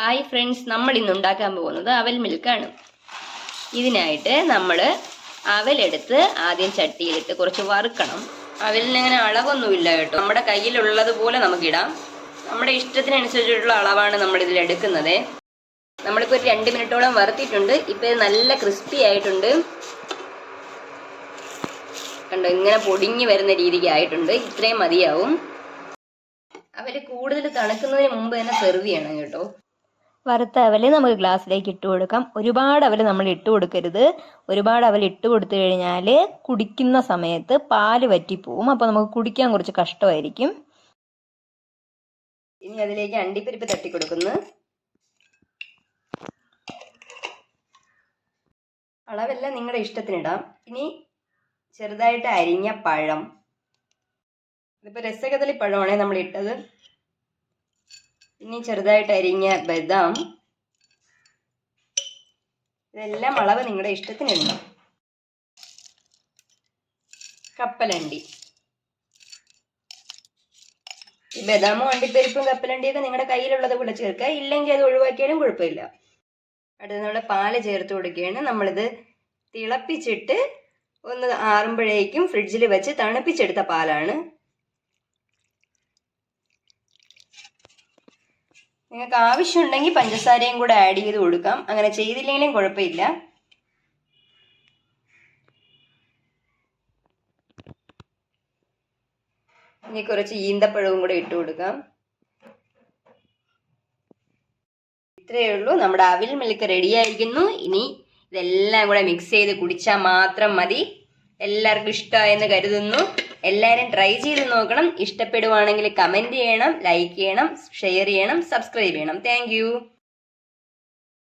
Hi friends നമ്മൾ ഇന്ന് ഉണ്ടാക്കാൻ പോകുന്നത് അവൽ മിൽക്കാണ് ഇതിനായിട്ട് നമ്മൾ അവലെടുത്ത് ആദ്യം ചട്ടിയിലിട്ട് കുറച്ച് വറുക്കണം. അവലിന് അങ്ങനെ അളവൊന്നുമില്ല കേട്ടോ. നമ്മുടെ കയ്യിലുള്ളതുപോലെ നമുക്കിടാം. നമ്മുടെ ഇഷ്ടത്തിനനുസരിച്ചിട്ടുള്ള അളവാണ് നമ്മൾ ഇതിൽ എടുക്കുന്നത്. നമ്മളിപ്പോൾ ഒരു രണ്ട് മിനിറ്റോളം വറുത്തിട്ടുണ്ട്. ഇപ്പം ഇത് നല്ല ക്രിസ്പി ആയിട്ടുണ്ട്. കണ്ടോ ഇങ്ങനെ പൊടിഞ്ഞു വരുന്ന രീതിക്ക് ആയിട്ടുണ്ട്. ഇത്രയും മതിയാവും. അവർ കൂടുതൽ തണുക്കുന്നതിന് മുമ്പ് തന്നെ സെർവ് ചെയ്യണം കേട്ടോ. വറുത്ത അവൽ നമുക്ക് ഗ്ലാസ്സിലേക്ക് ഇട്ട് കൊടുക്കാം. ഒരുപാട് അവൽ നമ്മൾ ഇട്ട് കൊടുക്കരുത്. ഒരുപാട് അവൽ ഇട്ട് കൊടുത്തു കഴിഞ്ഞാൽ കുടിക്കുന്ന സമയത്ത് പാൽ വറ്റിപ്പോവും. അപ്പോൾ നമുക്ക് കുടിക്കാൻ കുറച്ച് കഷ്ടമായിരിക്കും. ഇനി അതിലേക്ക് അണ്ടിപ്പരിപ്പ് തട്ടി കൊടുക്കുന്നു അളവെല്ലാം നിങ്ങളുടെ ഇഷ്ടത്തിനിടാം. ഇനി ചെറുതായിട്ട് അരിഞ്ഞ പഴം. ഇതിപ്പോൾ രസകദളി പഴമാണ് നമ്മൾ ഇട്ടത്. ഇനി ചെറുതായിട്ട് അരിഞ്ഞ ബദാം. ഇതെല്ലാം അളവ് നിങ്ങളുടെ ഇഷ്ടത്തിനിടണം കപ്പലണ്ടി. ഈ ബദാമും അണ്ടിപ്പരിപ്പും കപ്പലണ്ടിയൊക്കെ നിങ്ങളുടെ കയ്യിലുള്ളത് കൂടെ ചേർക്കുക. ഇല്ലെങ്കിൽ അത് ഒഴിവാക്കിയാലും കുഴപ്പമില്ല. അടുത്ത് നമ്മൾ പാൽ ചേർത്ത് കൊടുക്കുകയാണ്. നമ്മളിത് തിളപ്പിച്ചിട്ട് ഒന്ന് ആറുമ്പോഴേക്കും ഫ്രിഡ്ജിൽ വെച്ച് തണുപ്പിച്ചെടുത്ത പാലാണ്. നിങ്ങൾക്ക് ആവശ്യമുണ്ടെങ്കിൽ പഞ്ചസാരയും കൂടെ ആഡ് ചെയ്ത് കൊടുക്കാം. അങ്ങനെ ചെയ്തില്ലെങ്കിലും കുഴപ്പമില്ല. ഇനി കുറച്ച് ഈന്തപ്പഴവും കൂടെ ഇട്ട് കൊടുക്കാം. ഇത്രയേ ഉള്ളൂ. നമ്മുടെ അവിൽ മിൽക്ക് റെഡി ആയിരിക്കുന്നു. ഇനി ഇതെല്ലാം കൂടെ മിക്സ് ചെയ്ത് കുടിച്ചാൽ മാത്രം മതി. എല്ലാവർക്കും ഇഷ്ടമായെന്ന് കരുതുന്നു. എല്ലാവരും ട്രൈ ചെയ്ത് നോക്കണം. ഇഷ്ടപ്പെടുവാണെങ്കിൽ കമന്റ് ചെയ്യണം ലൈക്ക് ചെയ്യണം ഷെയർ ചെയ്യണം സബ്സ്ക്രൈബ് ചെയ്യണം. താങ്ക്